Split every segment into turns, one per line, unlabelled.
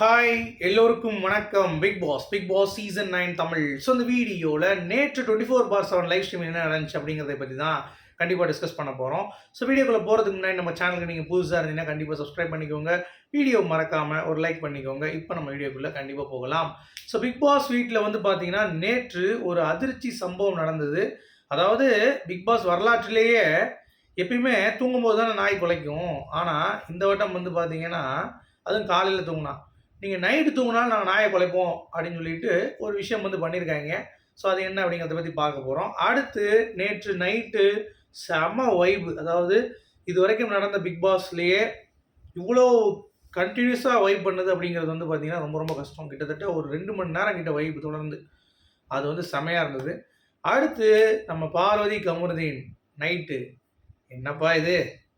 Hi எல்லோருக்கும் வணக்கம். Bigg Boss Bigg Boss season nine Tamil. So இந்த வீடியோவில் நேற்று twenty four by seven live stream என்ன நடந்துச்சு அப்படிங்கிறத பற்றி தான் கண்டிப்பாக டிஸ்கஸ் பண்ண போகிறோம் ஸோ வீடியோக்குள்ளே போகிறதுக்கு முன்னாடி நம்ம சேனலுக்கு நீங்கள் புதுசாக இருந்தீங்கன்னா கண்டிப்பாக சப்ஸ்கிரைப் பண்ணிக்கோங்க. வீடியோ மறக்காமல் ஒரு லைக் பண்ணிக்கோங்க. இப்போ நம்ம வீடியோக்குள்ளே கண்டிப்பாக போகலாம். ஸோ பிக் பாஸ் வீட்டில் வந்து பார்த்தீங்கன்னா நேற்று ஒரு அதிர்ச்சி சம்பவம் நடந்தது. அதாவது பிக் பாஸ் வரலாற்றிலேயே எப்பயுமே தூங்கும்போது தானே நாய் குலைக்கும். ஆனால் இந்த வட்டம் வந்து பார்த்தீங்கன்னா அதுவும் காலையில் தூங்கினா. நீங்கள் நைட்டு தூங்கினாலும் நாங்கள் நாயை குலைப்போம் அப்படின்னு சொல்லிட்டு ஒரு விஷயம் வந்து பண்ணியிருக்காங்க ஸோ அது என்ன அப்படிங்கிறத பற்றி பார்க்க போகிறோம் அடுத்து நேற்று நைட்டு செம வைபு அதாவது இது வரைக்கும் நடந்த பிக் பாஸ்லேயே இவ்வளோ கண்டினியூஸாக வைப் பண்ணுது அப்படிங்கிறது வந்து பார்த்தீங்கன்னா ரொம்ப ரொம்ப கஷ்டம். கிட்டத்தட்ட ஒரு ரெண்டு மணி நேரம் கிட்ட வைப் தொடர்ந்து. அது வந்து செமையாக இருந்தது. அடுத்து நம்ம பார்வதி கமருதீன் நைட்டு என்னப்பா இது?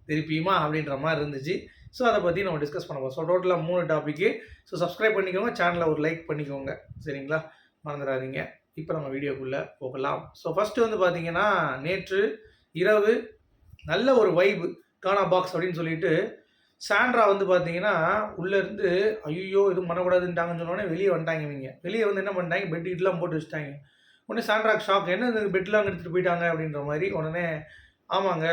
திருப்பியுமா அப்படின்ற மாதிரி இருந்துச்சு. ஸோ அதை பற்றி நம்ம டிஸ்கஸ் பண்ண போகிறோம் ஸோ டோட்டலாக மூணு டாப்பிக்கு ஸோ சப்ஸ்கிரைப் பண்ணிக்கோங்க சேனலை ஒரு லைக் பண்ணிக்கோங்க. சரிங்களா? மறந்துடாதீங்க. இப்போ நம்ம வீடியோக்குள்ளே போகலாம். ஸோ ஃபஸ்ட்டு வந்து பார்த்தீங்கன்னா நேற்று இரவு நல்ல ஒரு வைபு கானா பாக்ஸ் அப்படின்னு சொல்லிட்டு சாண்ட்ரா வந்து பார்த்தீங்கன்னா உள்ளேருந்து ஐயோ எதுவும் பண்ணக்கூடாதுன்ட்டாங்கன்னு சொன்னோடனே வெளியே வந்துட்டாங்க இவங்க. வெளியே வந்து என்ன பண்ணிட்டாங்க? பெட் இட்லாம் போட்டு வச்சுட்டாங்க. உடனே சாண்ட்ராக் ஷாக் என்ன பெட்லாம் எடுத்துகிட்டு போயிட்டாங்க அப்படின்ற மாதிரி உடனே ஆமாங்க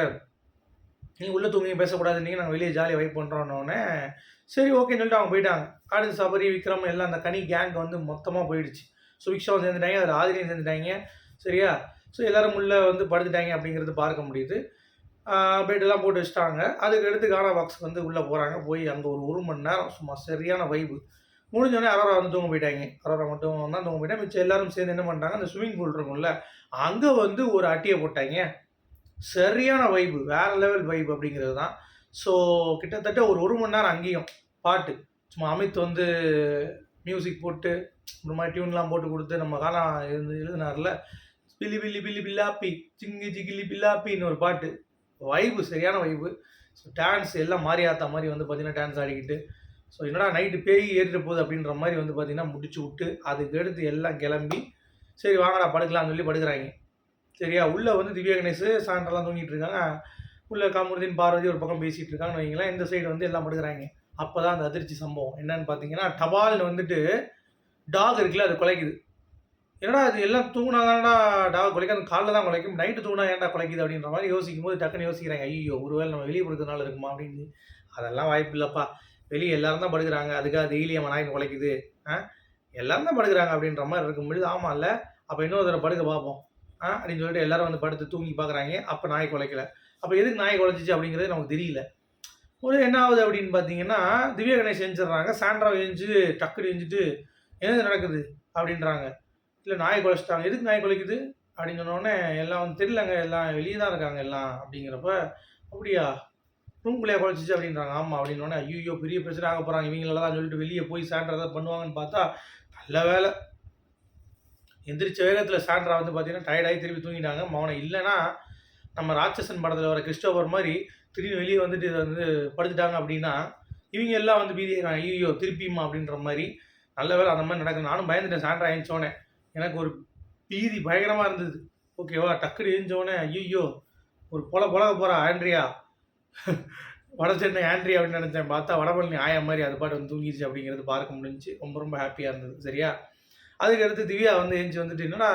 நீங்கள் உள்ளே தூங்கி பேசக்கூடாது நீங்கள் நாங்கள் வெளியே ஜாலியாக வைப் பண்ணுறோன்னொடனே சரி ஓகேன்னு சொல்லிட்டு அவங்க போயிட்டாங்க. அடுத்து சபரி விக்ரம் எல்லாம் அந்த கனி கேங் வந்து மொத்தமாக போயிடுச்சு. ஸோ விக்ஷாவும் சேர்ந்துட்டாங்க அதில் ஆதிரியும் சேர்ந்துட்டாங்க. சரியா? ஸோ எல்லோரும் உள்ளே வந்து படுத்துட்டாங்க அப்படிங்கிறது பார்க்க முடியுது. பெட்டெல்லாம் போட்டு வச்சுட்டாங்க. அதுக்கு அடுத்து கானா பாக்ஸ் வந்து உள்ளே போகிறாங்க போய் அங்கே ஒரு ஒரு மணி நேரம் சும்மா சரியான வைப்பு முடிஞ்சோடனே அரோரா வந்து தூங்க போயிட்டாங்க. அரோரா மட்டும் தான் தூங்க போயிட்டாங்க மிச்சம் எல்லாரும் சேர்ந்து என்ன பண்ணிட்டாங்க? அந்த ஸ்விம்மிங் பூல் இருக்கும்ல அங்கே வந்து ஒரு அட்டியை போட்டாங்க. சரியான வைப்பு வேற லெவல் வைப் அப்படிங்கிறது தான். ஸோ கிட்டத்தட்ட ஒரு ஒரு மணி நேரம் அங்கேயும் பாட்டு. சும்மா அமித் வந்து மியூசிக் போட்டு ஒரு மாதிரி டியூன்லாம் போட்டு கொடுத்து நம்ம காலம் எழுந்து எழுதினார்ல பில்லி பில்லி பில்லி பில்லாப்பி சிங்கி சிகிலி பில்லாப்பின்னு ஒரு பாட்டு. வைப்பு சரியான வைப்பு ஸோ டான்ஸ் எல்லாம் மாறியாத்த மாதிரி வந்து பார்த்தீங்கன்னா டான்ஸ் ஆடிக்கிட்டு ஸோ என்னடா நைட்டு பேய் ஏறிட்டு போகுது அப்படின்ற மாதிரி வந்து பார்த்தீங்கன்னா முடிச்சு விட்டு அதுக்கு எடுத்து எல்லாம் கிளம்பி சரி வாங்கடா படுக்கலாம்னு சொல்லி படுக்கிறாங்க. சரியா? உள்ளே வந்து திவ்யா கணேஷ் சாயந்தரம்லாம் தூங்கிட்டு இருக்காங்க. உள்ளே காமருதீன் பார்வதி ஒரு பக்கம் பேசிகிட்டு இருக்காங்கன்னு வைங்களேன் இந்த சைடு வந்து எல்லாம் படுக்கிறாங்க. அப்போ தான் அந்த அதிர்ச்சி சம்பவம். என்னன்னு பார்த்தீங்கன்னா டபால்னு வந்துட்டு டாக் இருக்குல்ல அது குலைக்குது. என்னடா அது எல்லாம் தூங்கினாதான்டா டாக் குலைக்காது. காலைல தான் குலைக்கும். நைட்டு தூங்கினா ஏன்டா குலைக்குது அப்படின்ற மாதிரி யோசிக்கும் போது டக்குன்னு யோசிக்கிறாங்க. ஐயோ ஒருவேளை நம்ம வெளியே படுக்கிறதுனால இருக்குமா அப்படின்னு. அதெல்லாம் வாய்ப்பு இல்லைப்பா. வெளியே எல்லாரும் தான் படுக்கிறாங்க. அதுக்காக டெய்லி அவன் நாய்க்கு குலைக்குது. ஆ? எல்லாரும் தான் படுக்கிறாங்க அப்படின்ற மாதிரி இருக்கும்பொழுது ஆமாம் இல்லை அப்போ இன்னொரு தடவை படுக்க பார்ப்போம். அப்படின்னு சொல்லிட்டு எல்லாரும் வந்து படுத்து தூங்கி பார்க்குறாங்க அப்போ நாய் குலைக்கல. அப்போ எதுக்கு நாய் குலைச்சிச்சு அப்படிங்கிறது நமக்கு தெரியல. ஒரு என்ன ஆகுது அப்படின்னு பார்த்தீங்கன்னா திவ்ய கணேஷ் எழுந்துடுறாங்க சாண்ட்ரா எழுந்து டக்குனு எழுந்துட்டு என்ன நடக்குது? அப்படின்றாங்க. இல்லை நாய் குலைச்சிட்டாங்க. எதுக்கு நாய் குலைக்குது? அப்படின்னு சொன்னோடனே எல்லாம் வந்து தெரியலங்க. எல்லாம் வெளியே தான் இருக்காங்க எல்லாம். அப்படிங்கிறப்ப அப்படியா? ரூம்குள்ளேயே குழச்சிச்சு அப்படின்றாங்க. ஆமாம் அப்படின்னோடனே ஐயோ பெரிய பிரச்சனை ஆக போகிறாங்க இவங்களெல்லாம் சொல்லிட்டு வெளியே போய் சாண்ட்ரா ஏதாவது பண்ணுவாங்கன்னு பார்த்தா நல்ல வேலை. எந்திரிச்ச வேகத்தில் சாண்ட்ரா வந்து பார்த்தீங்கன்னா டயர்டாகி திருப்பி தூங்கிட்டாங்க. மௌனம் இல்லைன்னா நம்ம ராட்சசன் படத்தில் வர கிறிஸ்டோபர் மாதிரி திரும்பி வெளியே வந்துட்டு இதை வந்து படுத்துட்டாங்க அப்படின்னா இவங்க எல்லாம் வந்து பீதி ஐயோ திருப்பியுமா அப்படின்ற மாதிரி நல்ல வேலை அந்த மாதிரி நடக்குது. நானும் பயந்துட்டேன். சாண்ட்ரா எழுந்தோடனே எனக்கு ஒரு பீதி பயங்கரமாக இருந்தது. ஓகேவா? டக்குனு எழுந்தோடனே ஐயோ ஒரு பொல பொலக போகிறா ஆண்ட்ரியா. வட சென்னை ஆண்ட்ரியா அப்படின்னு நினச்சேன். பார்த்தா வடபழனி ஆயா மாதிரி அது பாட்டு வந்து தூங்கிச்சு அப்படிங்கிறது பார்க்க முடிஞ்சுச்சு. ரொம்ப ரொம்ப ஹாப்பியாக இருந்தது. சரியா? அதுக்கடுத்து திவ்யா வந்து எஞ்சி வந்துட்டு என்னடா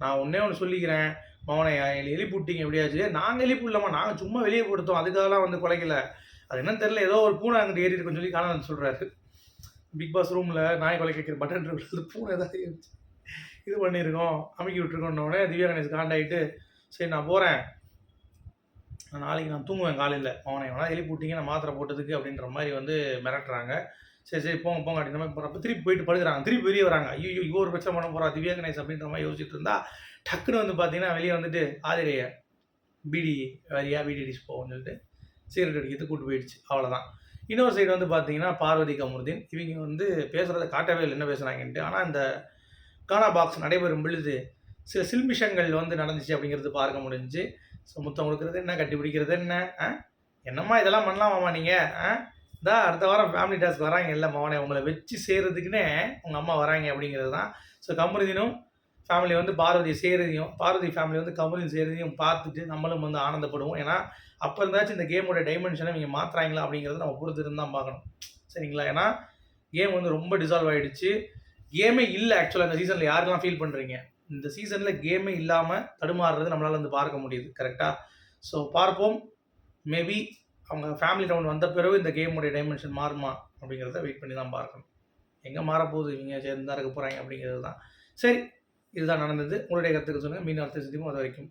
நான் ஒன்றே ஒன்று சொல்லிக்கிறேன். மவனை எழுப்பி விட்டீங்க எப்படியாச்சு? நாங்கள் எழுப்பி விடலாமா நாங்கள் சும்மா வெளியே கொடுத்தோம் அதுக்காகலாம் வந்து குலைக்கல. அது என்னன்னு தெரியல. ஏதோ ஒரு பூனை அங்கிட்டு ஏறி இருக்குன்னு சொல்லி காணான்னு சொல்கிறாரு பிக் பாஸ் ரூமில் நாய் கொலை கேட்குற பட்டன் இருக்கிறது பூனை ஏதாவது இது பண்ணியிருக்கோம். அமுக்கி விட்டுருக்கோன்னொடனே திவ்யா கணேஷ் காண்டாயிட்டு சரி நான் போகிறேன் நாளைக்கு நான் தூங்குவேன் காலையில். அவனை வேணா எழுப்பி விட்டீங்க நான் மாத்திரை போட்டதுக்கு அப்படின்ற மாதிரி வந்து மிரட்டுறாங்க. சரி சரி போங்க போங்க அப்படின்ற மாதிரி போகிறப்ப திருப்பி போயிட்டு படுக்கிறாங்க. திருப்பி வெளியே வராங்க. ஐயோ இவோ ஒரு பிரச்சனை பண்ண போகிறா திவ்யா கணேஷ் அப்படின்ற மாதிரி யோசிச்சுட்டு இருந்தா டக்குன்னு வந்து பார்த்தீங்கன்னா வெளியே வந்துட்டு ஆதிரைய பிடி வரியா பிடி அடிச்சு போவோம்னு சொல்லிட்டு சிகரெட் அடிக்கிறது கூட்டு போயிடுச்சு. அவ்வளோதான் இன்னொரு சைடு வந்து பார்த்தீங்கன்னா பார்வதி கமருதீன். இவங்க வந்து பேசுகிறத காட்டவே இல்லை என்ன பேசுகிறாங்கன்ட்டு ஆனால் இந்த கானா பாக்ஸ் நடைபெறும் பொழுது சில சில்மிஷங்கள் வந்து நடந்துச்சு அப்படிங்கிறது பார்க்க முடிஞ்சு. ஸோ முத்தம் கொடுக்குறது என்ன கட்டி பிடிக்கிறது என்ன ஆ? என்னம்மா இதெல்லாம் பண்ணலாமாம்மா நீங்கள் ஆ? தான் அடுத்த வாரம் ஃபேமிலி டாஸ்க் வராங்க. இல்லை மவனே உங்களை வச்சு செய்கிறதுக்குன்னே உங்கள் அம்மா வராங்க அப்படிங்கிறது தான். ஸோ கமருதீனும் ஃபேமிலி வந்து பார்வதி செய்கிறதையும் பார்வதி ஃபேமிலி வந்து கமருதீன் செய்கிறதையும் பார்த்துட்டு நம்மளும் வந்து ஆனந்தப்படுவோம். ஏன்னா அப்போ இருந்தாச்சும் இந்த கேமோட டைமென்ஷனை நீங்கள் மாற்றுறாங்களா அப்படிங்கிறத நம்ம பொறுத்துருந்து தான் பார்க்கணும். சரிங்களா? ஏன்னா கேம் வந்து ரொம்ப டிசால்வ் ஆகிடுச்சு கேமே இல்லை ஆக்சுவலாக இந்த சீசனில் யாரெல்லாம் ஃபீல் பண்ணுறீங்க இந்த சீசனில் கேமே இல்லாமல் தடுமாறுறது நம்மளால் வந்து பார்க்க முடியுது கரெக்டாக ஸோ பார்ப்போம். மேபி அவங்க ஃபேமிலி ரவுண்ட் வந்த பிறகு இந்த கேமுடைய டைமென்ஷன் மாறுமா அப்படிங்கிறத வெயிட் பண்ணி தான் பார்க்கணும். எங்கே மாறப்போகுது? இவங்க சேர்ந்து தான் இருக்க போகிறாங்க அப்படிங்கிறது தான். சரி இதுதான் நடந்தது. உங்களுடைய கருத்துக்கு சொல்லுங்கள் மீன் அடுத்த சந்திப்போம். அது வரைக்கும்